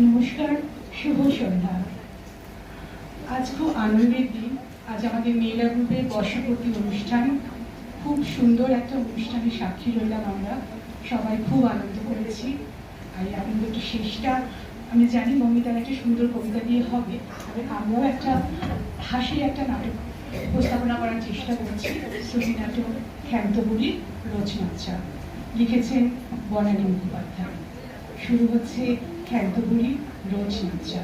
নমস্কার, শুভ সন্ধ্যা। আজ খুব আনন্দের দিন। আজ আমাদের মেয়েরা গ্রুপের বর্ষপূর্তি অনুষ্ঠান। খুব সুন্দর একটা অনুষ্ঠানের সাক্ষী রইলাম আমরা। সবাই খুব আনন্দ করেছি। আর এই আনন্দটা শেষটা, আমি জানি মমিতার একটা সুন্দর কবিতা দিয়ে হবে। তবে আমরাও একটা হাসির একটা নাটক উপস্থাপনা করার চেষ্টা করেছি। শ্রুতি নাটক ক্ষান্তগুলি রচনাচা লিখেছেন বনানী মুখোপাধ্যায়। শুরু হচ্ছে খ্যান্তগুলি রোজ নাচা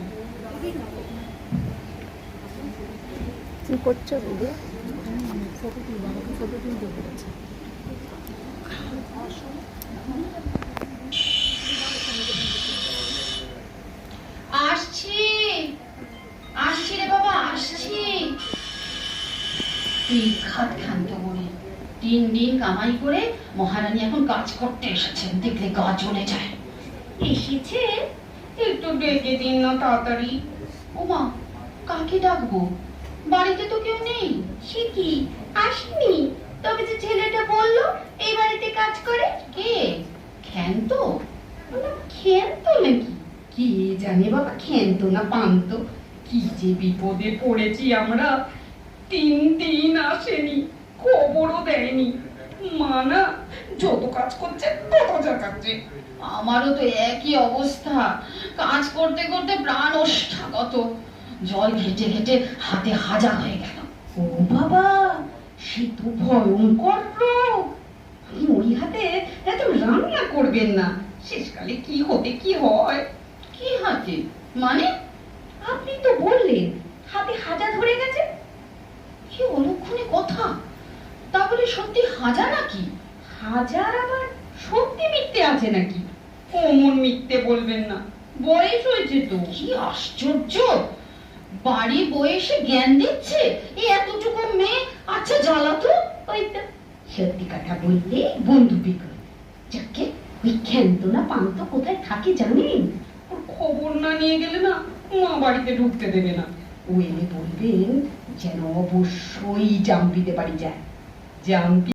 কি করছ বলেছে আসছি। আসছি রে বাবা আসছি। খাত খান্ত বলে দিন দিন কামাই করে মহারানী এখন কাজ করতে এসেছেন। দেখলে গা জ্বলে যায়। এসেছে? একটু ডেকে দিন না তাড়াতাড়ি। ওমা কাকে ডাকবো? বাড়িতে তো কেউ নেই। সে কি? আসেনি? তবে যে ছেলেটা বলল এই বাড়িতে কাজ করে কে? ক্ষান্ত? বললাম, ক্ষান্ত নাকি? কি জানি বাবা ক্ষান্ত না পান্ত? কি যে বিপদে পড়েছি আমরা। তিন দিন আসেনি খবরও দেয়নি। মা না যত কাজ করছে তত জাগাচ্ছে আমারও তো একই অবস্থা। কাজ করতে করতে প্রাণ ওষ্ঠাগত জল ঘেটে ঘেটে হাতে হাজা হয়ে গেল। ও বাবা সে তো ভয়ঙ্কর রোগ। আপনি ওই হাতে এত রান্না করবেন না। শেষকালে কি হতে কি হয়? কি হাতে? মানে? আপনি তো বললেন হাতে হাজা ধরে গেছে। কি অলক্ষণে কথা। তাহলে সত্যি হাজা নাকি? হাজার আবার সত্যি মিথ্যে আছে নাকি? অমন মিথ্যে বলবেন না। বয়স হয়েছে তো। কি আশ্চর্য! বাড়ি বয়সে জ্ঞান দিচ্ছে? এই এতটুকু মেয়ে? আচ্ছা জ্বালাতো ওই তো। সত্যি কথা বলতে বন্ধু বিকল যাকে ওই ক্ষান্ত না পান্ত কোথায় থাকে জানেন? ওর খবর না নিয়ে গেলে না মা বাড়িতে ঢুকতে দেবে না। ও এলে বলবেন যেন অবশ্যই জাম্পিতে বাড়ি যায়। জাম্পি